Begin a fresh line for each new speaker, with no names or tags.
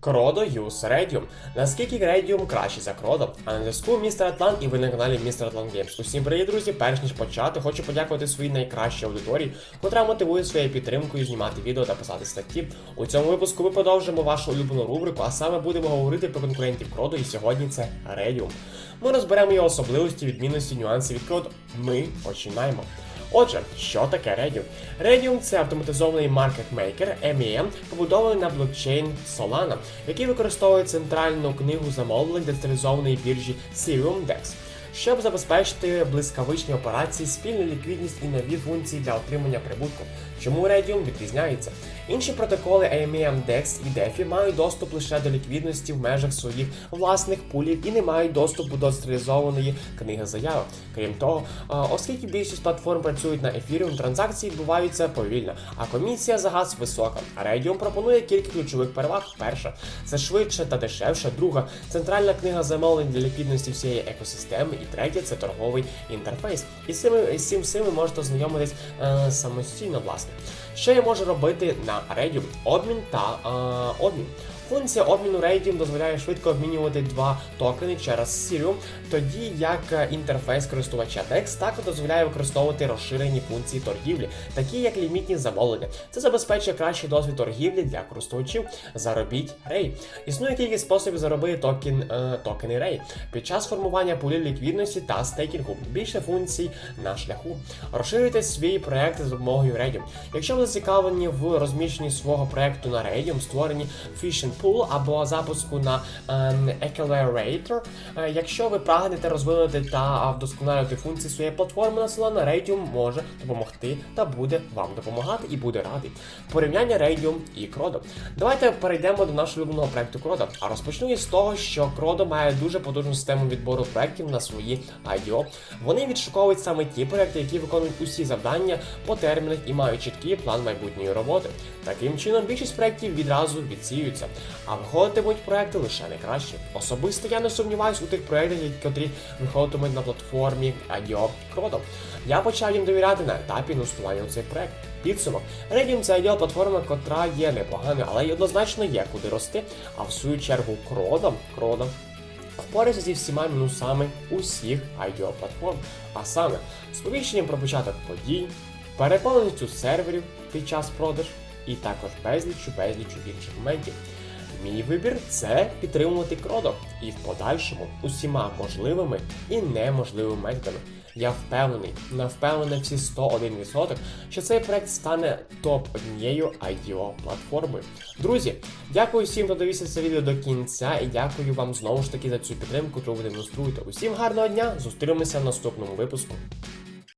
Кrodо Юс Radium. Наскільки Radium краще за Кrodо? А на зв'язку містер Атлан і ви на каналі Містер Атлан Геймс. Усім привіт, друзі! Перш ніж почати, хочу подякувати своїй найкращій аудиторії, котра мотивує своєю підтримкою знімати відео та писати статті. У цьому випуску ми продовжимо вашу улюблену рубрику, а саме будемо говорити про конкурентів Кrodо, і сьогодні це Radium. Ми розберемо його особливості, відмінності, нюанси від Кrodо. Ми починаємо. Отже, що таке Redium? Redium – це автоматизований маркетмейкер MEM, побудований на блокчейн Solana, який використовує центральну книгу замовлень децентралізованої біржі Sirium DEX. Щоб забезпечити блискавичні операції, спільну ліквідність і нові функції для отримання прибутку. Чому Radium відрізняється? Інші протоколи AMM DEX і DeFi мають доступ лише до ліквідності в межах своїх власних пулів і не мають доступу до централізованої книги заявок. Крім того, оскільки більшість платформ працюють на Ethereum, транзакції відбуваються повільно, а комісія за газ висока. Radium пропонує кілька ключових переваг. Перша це швидше та дешевше. Друга центральна книга замовлень для ліквідності всієї екосистеми. І третє це торговий інтерфейс. І з цим всім ви можете ознайомитись е, самостійно, власне. Що я можу робити на Radium? Обмін та е, обмін. Функція обміну Radium дозволяє швидко обмінювати два токени через Serum, тоді як е, інтерфейс користувача DEX також дозволяє використовувати розширені функції торгівлі, такі як лімітні замовлення. Це забезпечує кращий досвід торгівлі для користувачів. Заробіть Рей. Існує кілька способів заробити токен, е, токени Рей під час формування пулів ліквідності та стейкінгу. Більше функцій на шляху. Розширюйте свій проект за допомогою Radium. Якщо ви зацікавлені в розміщенні свого проекту на Radium, створенні Fishing Pool або запуску на ем, Accelerator, е, якщо ви прагнете розвинути та вдосконалювати функції своєї платформи на Solana, Radium може допомогти та буде вам допомагати і буде радий. Порівняння Radium і Кrodо. Давайте перейдемо до нашого улюбленого проекту Кrodо. А розпочну із того, що Кrodо має дуже потужну систему відбору проектів на свої IDO. Вони відшуковують саме ті проекти, які виконують усі завдання по термінах і мають чіткий план майбутньої роботи. Таким чином, більшість проєктів відразу відсіюються, а виходитимуть проекти лише найкращі. Особисто я не сумніваюся у тих проєктах, які виходитимуть на платформі IDO Кrodо. Я почав їм довіряти на етапі інвестування у цей проект. Підсумок. Radium це IDO платформа, котра є непоганою, але й однозначно є куди рости. А в свою чергу Крода, Крода впорається зі всіма мінусами усіх IDO платформ, а саме сповіщенням про початок подій, переповненістю серверів під час продаж і також безлічу безлічу інших моментів. Мій вибір це підтримувати Кrodо і в подальшому усіма можливими і неможливими методами. Я впевнений, на впевнений всі 101%, що цей проект стане топ однією IDO платформою. Друзі, дякую всім, хто дивився це відео до кінця, і дякую вам знову ж таки за цю підтримку, яку ви демонструєте. Усім гарного дня! Зустрінемося в наступному випуску.